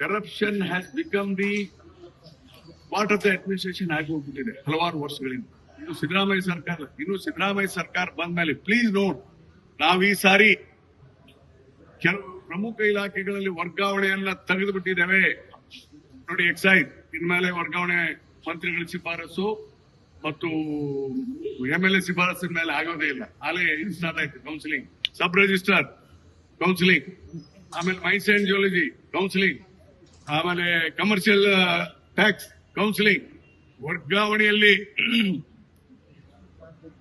Corruption has become the part of the administration ಆಗಿ ಹೋಗ್ಬಿಟ್ಟಿದೆ ಹಲವಾರು ವರ್ಷಗಳಿಂದ. ಇನ್ನು ಸಿದ್ದರಾಮಯ್ಯ ಸರ್ಕಾರ ಇನ್ನು ಸಿದ್ದರಾಮಯ್ಯ ಸರ್ಕಾರ ಬಂದ ಮೇಲೆ ಪ್ಲೀಸ್ ನೋಡ್ ನಾವು ಈ ಸಾರಿ ಕೆಲವು ಪ್ರಮುಖ ಇಲಾಖೆಗಳಲ್ಲಿ ವರ್ಗಾವಣೆಯನ್ನ ತೆಗೆದು ಬಿಟ್ಟಿದ್ದೇವೆ ನೋಡಿ ಎಕ್ಸೈಸ್ ಇನ್ಮೇಲೆ ವರ್ಗಾವಣೆ ಮಂತ್ರಿಗಳ ಶಿಫಾರಸು ಮತ್ತು ಎಂ ಎಲ್ ಎ ಶಿಫಾರಸಿನ ಮೇಲೆ ಆಗೋದೇ ಇಲ್ಲ. ಅಲ್ಲೇ ಸ್ಟಾರ್ಟ್ ಆಯ್ತು ಕೌನ್ಸಿಲಿಂಗ್ ಸಬ್ ರಿಜಿಸ್ಟರ್ ಕೌನ್ಸಿಲಿಂಗ್ ಆಮೇಲೆ ಮೈನ್ಸ್ ಅಂಡ್ ಜಿಯೋಲಜಿ ಕೌನ್ಸಿಲಿಂಗ್ ಆಮೇಲೆ ಕಮರ್ಷಿಯಲ್ ಟ್ಯಾಕ್ಸ್ ಕೌನ್ಸಿಲಿಂಗ್ ವರ್ಗಾವಣೆಯಲ್ಲಿ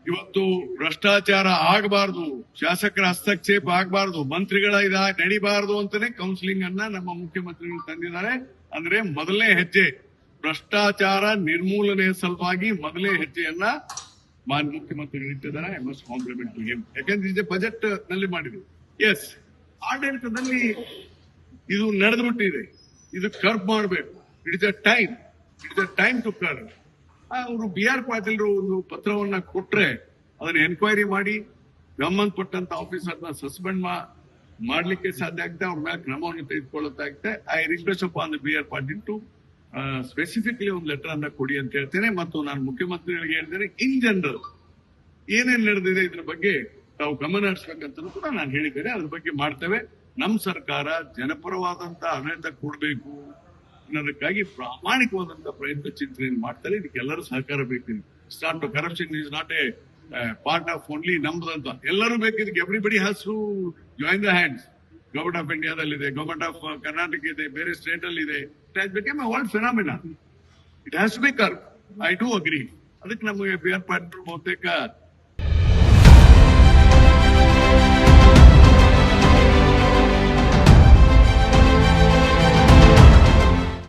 ಇವತ್ತು ಭ್ರಷ್ಟಾಚಾರ ಆಗಬಾರದು, ಶಾಸಕರ ಹಸ್ತಕ್ಷೇಪ ಆಗಬಾರದು, ಮಂತ್ರಿಗಳ ಇದ ನಡಿಬಾರದು ಅಂತಾನೆ ಕೌನ್ಸಿಲಿಂಗ್ ಅನ್ನ ನಮ್ಮ ಮುಖ್ಯಮಂತ್ರಿಗಳು ತಂದಿದ್ದಾರೆ. ಅಂದ್ರೆ ಮೊದಲನೇ ಹೆಜ್ಜೆ, ಭ್ರಷ್ಟಾಚಾರ ನಿರ್ಮೂಲನೆ ಸಲುವಾಗಿ ಮೊದಲನೇ ಹೆಜ್ಜೆಯನ್ನ ಮಾನ್ಯ ಮುಖ್ಯಮಂತ್ರಿಗಳು ಇಟ್ಟಿದ್ದಾರೆ. ಐ ಕಾಂಪ್ಲಿಮೆಂಟ್ ಟು ಹಿಮ್ ಯಾಕೆಂದ್ರೆ ಬಜೆಟ್ನಲ್ಲಿ ಮಾಡಿದ್ವಿ ಎಸ್ ಆಡಳಿತದಲ್ಲಿ ಇದು ನಡೆದು ಬಿಟ್ಟಿದೆ ಇದು ಕರ್ಬ್ ಮಾಡಬೇಕು. It is a time it is a time to curb ಅವರು ಬಿ ಆರ್ ಪಾಟೀಲ್ರು ಒಂದು ಪತ್ರವನ್ನ ಕೊಟ್ರೆ ಅದನ್ನ ಎನ್ಕ್ವೈರಿ ಮಾಡಿ ಸಂಬಂಧಪಟ್ಟಂತ ಆಫೀಸರ್ನ ಸಸ್ಪೆಂಡ್ ಮಾಡ್ಲಿಕ್ಕೆ ಸಾಧ್ಯ ಆಗುತ್ತೆ ಅವ್ರ ಮೇಲೆ ಕ್ರಮವನ್ನು ತೆಗೆದುಕೊಳ್ಳುತ್ತಾಗುತ್ತೆ I request upon B R Patil to specifically ಒಂದು ಲೆಟರ್ ಅನ್ನ ಕೊಡಿ ಅಂತ ಹೇಳ್ತೇನೆ. ಮತ್ತು ನಾನು ಮುಖ್ಯಮಂತ್ರಿಗಳಿಗೆ ಹೇಳ್ತೇನೆ. ಇನ್ ಜನರಲ್ ಏನೇನ್ ನಡೆದಿದೆ ಇದ್ರ ಬಗ್ಗೆ ತಾವು ಗಮನ ಹರಿಸ್ಬೇಕಂತಲೂ ಕೂಡ ನಾನು ಹೇಳಿದ್ದೇನೆ. ಅದ್ರ ಬಗ್ಗೆ ಮಾಡ್ತೇವೆ. ನಮ್ಮ ಸರ್ಕಾರ ಜನಪರವಾದಂತ ಆಡಳಿತ ಕೊಡಬೇಕು ಅನ್ನೋದಕ್ಕಾಗಿ ಪ್ರಾಮಾಣಿಕವಾದಂತ ಪ್ರಯತ್ನ ಚಿಂತನೆ ಮಾಡ್ತಾರೆ. ಇದಕ್ಕೆಲ್ಲರೂ ಸಹಕಾರ ಬೇಕು. Start corruption is not a part of only ನಮ್ದಂತ ಎಲ್ಲರೂ ಬೇಕು. ಇದಕ್ಕೆ everybody has to join the hands government of ಇಂಡಿಯಾದಲ್ಲಿದೆ government of Karnataka ಇದೆ, ಬೇರೆ ಸ್ಟೇಟ್ ಅಲ್ಲಿ ಇದೆ world phenomena it has be curb I do agree ಅದಕ್ಕೆ ನಮಗೆ ಬಿ ಆರ್ ಪಾಟೀಲ್ ಬಹುತೇಕ